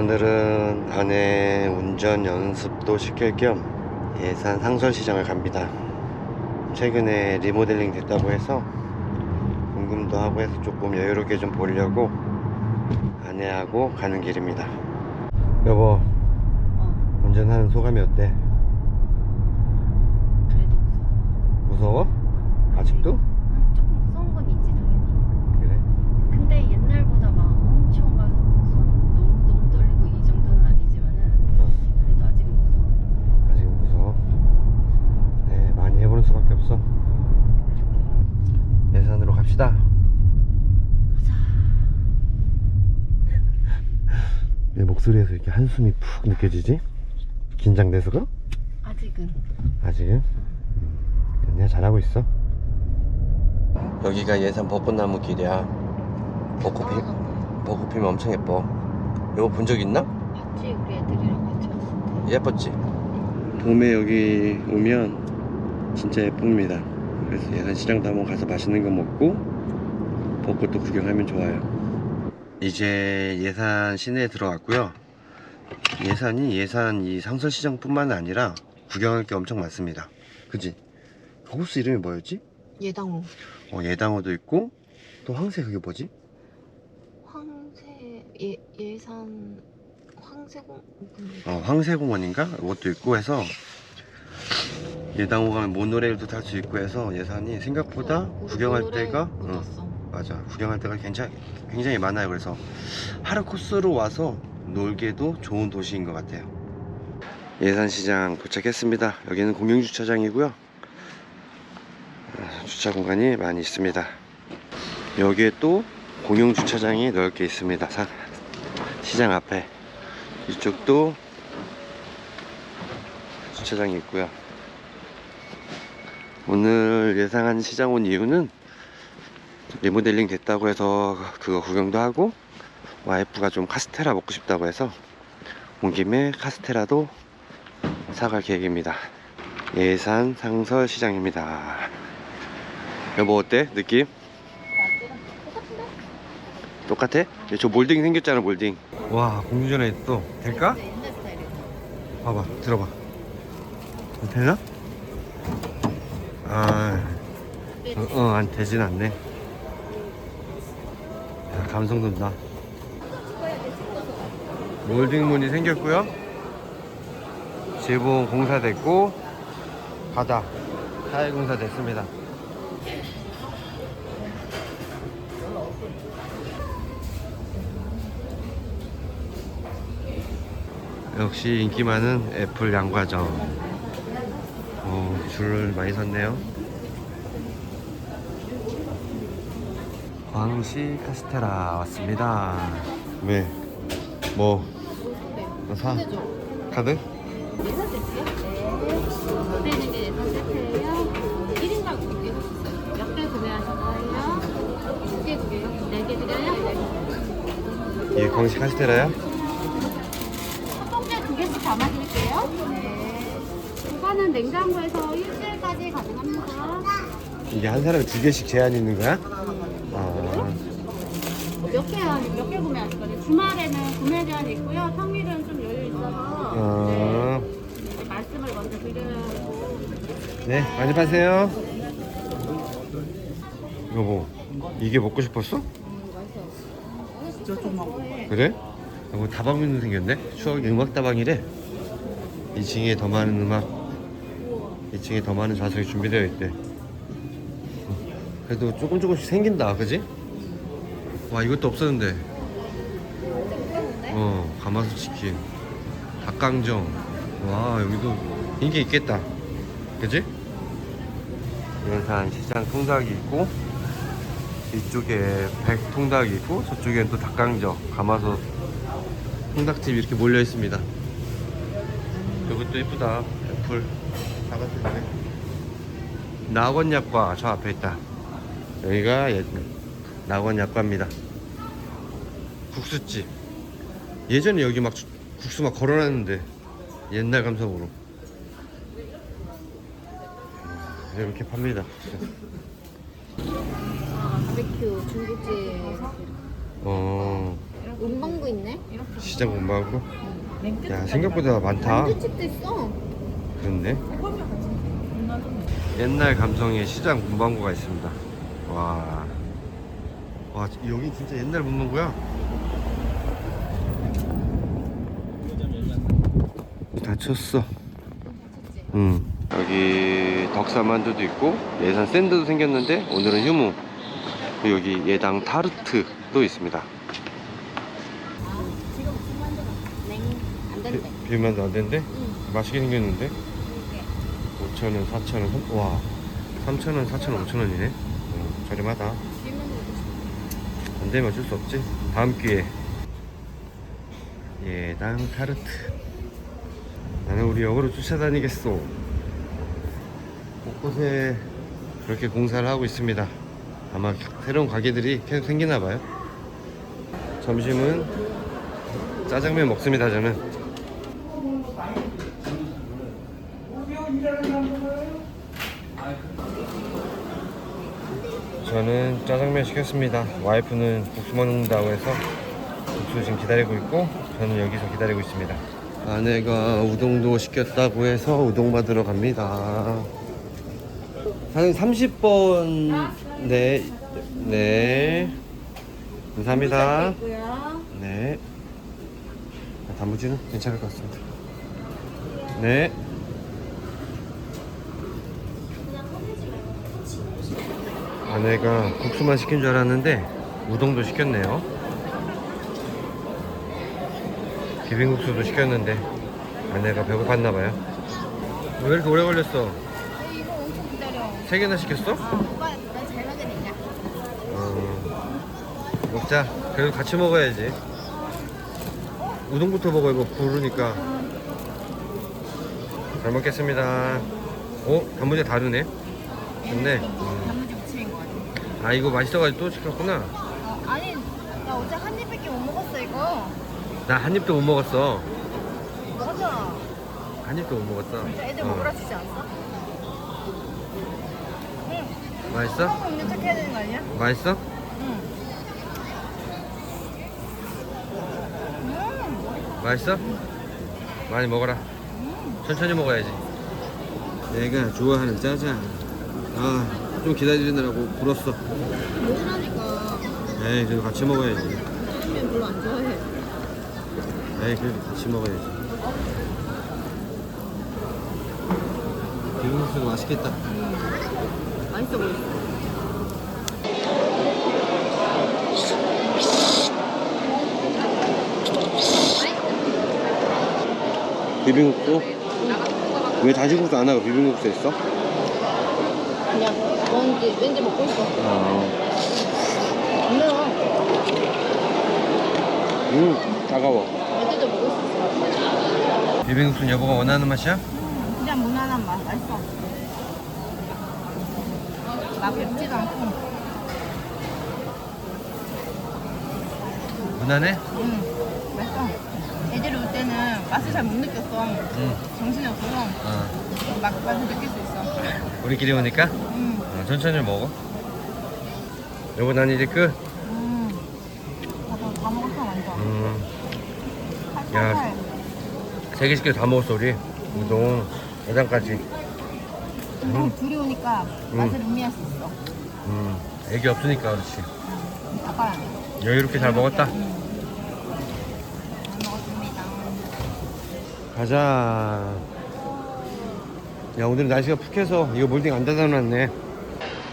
오늘은 아내 운전 연습도 시킬 겸 예산 상설시장을 갑니다. 최근에 리모델링 됐다고 해서 궁금도 하고 해서 조금 여유롭게 좀 보려고 아내하고 가는 길입니다. 여보, 어, 운전하는 소감이 어때? 그래도 무서워. 무서워? 아직도? 응, 조금 무서운 건 있지 당연히. 그래? 근데 옛날보다 막 엄청 막 손 너무 너무 떨리고 이 정도는 아니지만은 어, 그래도 아직은 무서워. 아직은 무서워? 네, 많이 해보는 수밖에 없어. 예산으로 갑시다. 내 목소리에서 이렇게 한숨이 푹 느껴지지? 긴장돼서가? 아직은. 아직은? 음, 그냥 잘하고 있어. 여기가 예산 벚꽃나무 길이야. 벚꽃 피, 벚꽃 피면 엄청 예뻐. 이거 본 적 있나? 봤지 우리 애들이랑 같이 왔을 때. 예뻤지? 봄에 여기 오면 진짜 예쁩니다. 그래서 예산 시장도 한번 가서 맛있는 거 먹고 벚꽃도 구경하면 좋아요. 이제 예산 시내에 들어왔고요. 예산이 예산 이 상설시장뿐만 아니라 구경할 게 엄청 많습니다. 그지? 그 호수 이름이 뭐였지? 예당호. 어, 예당호도 있고 또 황새 그게 뭐지? 황새 예 예산 황새공. 어, 황새공원인가? 이것도 있고 해서 예당호 가면 모노레일도 탈 수 있고 해서 예산이 생각보다 구경할 데가 왔어. 맞아 구경할 데가 굉장히 굉장히 많아요 그래서 하루 코스로 와서 놀기에도 좋은 도시인 것 같아요. 예산시장 도착했습니다. 여기는 공영주차장이고요. 아, 주차 공간이 많이 있습니다. 여기에 또 공영주차장이 넓게 있습니다. 사- 시장 앞에. 이쪽도 주차장이 있고요. 오늘 예상한 시장 온 이유는 리모델링 됐다고 해서 그거 구경도 하고 와이프가 좀 카스테라 먹고 싶다고 해서 온 김에 카스테라도 사갈 계획입니다. 예산 상설 시장입니다. 여보 어때? 느낌? 똑같아? 저 몰딩 생겼잖아 몰딩. 와 공주전에 또 될까? 봐봐 들어봐. 되나? 아, 어, 어, 안 되진 않네. 야, 감성 돋나. 몰딩문이 생겼고요. 지붕 공사됐고 바닥 타일 공사 됐습니다. 역시 인기 많은 애플 양과점. 어, 줄을 많이 섰네요. 광시 카스테라 왔습니다. 왜? 뭐? 너 사? 카드? 예산 세트요? 네. 되는 게 예산 세트예요. 1인당 2개 있어요. 몇 개 구매하실 거예요? 2개 두 개요? 4개 드려요? 이게 광시 카스테라야? 첫 번째 두 개씩 담아드릴게요. 네. 이거는 냉장고에서 일주일까지 가능합니다. 이게 한 사람에 두 개씩 제한이 있는 거야? 아, 몇 개, 몇개 구매하실 거예요? 주말에는 구매 제한이 있고요. 평일은 좀 여유 있어서 아, 네, 말씀을 먼저 드려요. 네, 많이 파세요. 여보, 이게 먹고 싶었어? 그래? 여보, 다방면도 생겼네? 추억 음악 다방이래. 2층에 더 많은 음악, 2층에 더 많은 좌석이 준비되어 있대. 그래도 조금 조금씩 생긴다, 그지? 와, 이것도 없었는데. 어, 가마솥 치킨, 닭강정. 와, 여기도 인기 있겠다. 그지? 연산 시장 통닭이 있고 이쪽에 백 통닭이 있고 저쪽엔 또 닭강정, 가마솥, 통닭집 이렇게 몰려 있습니다. 이것도 이쁘다. 애플 사과들네. 낙원약과 저 앞에 있다. 여기가 예, 낙원약과입니다. 국수집. 예전에 여기 막 주- 국수 막 걸어놨는데 옛날 감성으로. 이렇게 팝니다. 바베큐 중국집 어, 문방구 있네. 시장 문방구. 야 생각보다 많다. 만두집도 있어. 그렇네. 옛날 감성의 시장 문방구가 있습니다. 와. 와, 여기 진짜 옛날 문방구야. 다쳤어. 응. 여기 덕사만두도 있고 예산 샌드도 생겼는데 오늘은 휴무. 그리고 여기 예당 타르트도 있습니다. 안 된대. 비만도 안 된대? 응. 맛있게 생겼는데? 5,000원, 4,000원, 와 3,000원, 4,000원, 5,000원이네 어, 저렴하다 안 되면 어쩔 수 없지 다음 기회에 예당 타르트 나는 우리 역으로 쫓아다니겠소 곳곳에 그렇게 공사를 하고 있습니다 아마 새로운 가게들이 계속 생기나 봐요 점심은 짜장면 먹습니다 저는 저는 짜장면 시켰습니다. 와이프는 국수 먹는다고 해서 국수 지금 기다리고 있고 저는 여기서 기다리고 있습니다. 아내가 우동도 시켰다고 해서 우동 받으러 갑니다. 사장님 30번 네. 네. 감사합니다. 네. 단무지는 괜찮을 것 같습니다. 네. 아내가 국수만 시킨 줄 알았는데 우동도 시켰네요. 비빔국수도 시켰는데 아내가 배고팠나 봐요. 왜 이렇게 오래 걸렸어? 세 개나 시켰어? 오빠 나잘 먹으니까. 어, 먹자. 그래도 같이 먹어야지. 우동부터 먹어 이거 부르니까. 잘 먹겠습니다. 어? 단무지 다르네. 좋네. 음. 단무지 무침인 거 같아. 아 이거 맛있어가지고 또 시켰구나. 어, 아니 나 어제 한 입밖에 못 먹었어 이거. 나 한 입도 못 먹었어. 먹었잖아. 한 입도 못 먹었어. 진짜 애들 어. 먹으라 주지 않았어? 응. 맛있어? 처음 먹는 척 해야 되는 거 아니야? 맛있어? 응. 음. 맛있어? 많이 먹어라. 천천히 먹어야지. 내가 좋아하는 짜장. 아, 좀 기다리느라고 불었어. 먹으라니까. 에이, 그래도 같이 먹어야지. 짜장면 별로 안 좋아해. 에이, 그래도 같이 먹어야지. 비빔국수 맛있겠다. 맛있어 보였어. 비빔국수? 왜 다시국수 안 하고 비빔국수 했어? 그냥 왠지 왠지 먹고 있어. 아, 안 매워. 음. 애들도 먹을 수 있어. 비빔국수는 여보가 원하는 맛이야? 그냥 무난한 맛. 맛있어. 막 맵지도 않고. 무난해? 응. 맛있어. 애들이 올 때는 맛을 잘 못 느꼈어. 응. 정신이 없어서 어. 막 맛을 느낄 수 있어. 우리끼리 오니까 응. 어, 천천히 먹어. 여보 난 이제 끝. 음. 나도 다 먹었어 완전. 음, 살살살. 세 개씩 다 먹었어 우리. 우동, 해장까지. 음. 오니까 음. 맛을 음미할 수 있어. 음, 애기 없으니까 그렇지. 아빠야. 여유롭게 잘 먹었다. 음. 잘 먹었습니다. 가자. 야 오늘 날씨가 푹해서 이거 몰딩 안 닫아놨네.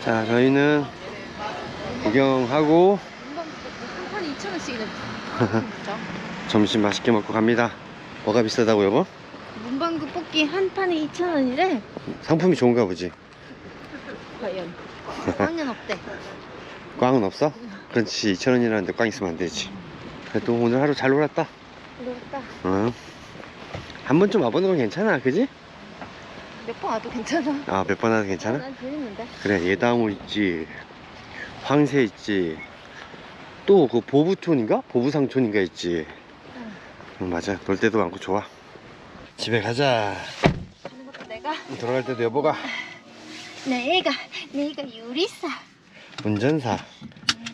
자 저희는 구경하고 한 판에 2,000원씩이나 진짜. 점심 맛있게 먹고 갑니다. 뭐가 비싸다고 여보? 문방구 뽑기 한 판에 2,000원이래. 상품이 좋은가 보지. 과연. 꽝은 없대. 꽝은 없어? 그렇지 2,000원이라는데 꽝 있으면 안 되지. 그래도 오늘 하루 잘 놀았다. 그렇다. 어. 한 번쯤 와보는 건 괜찮아, 그지? 몇 번 와도 괜찮아. 아, 몇 번 와도 괜찮아? 난 재밌는데. 그래, 예당호 있지, 황새 있지, 또 그 보부촌인가? 보부상촌인가 있지. 응, 맞아. 놀 때도 많고 좋아. 집에 가자. 것도 내가. 들어갈 때도 여보가 내가 내가 요리사. 운전사.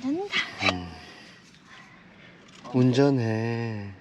된다. 음. 운전해.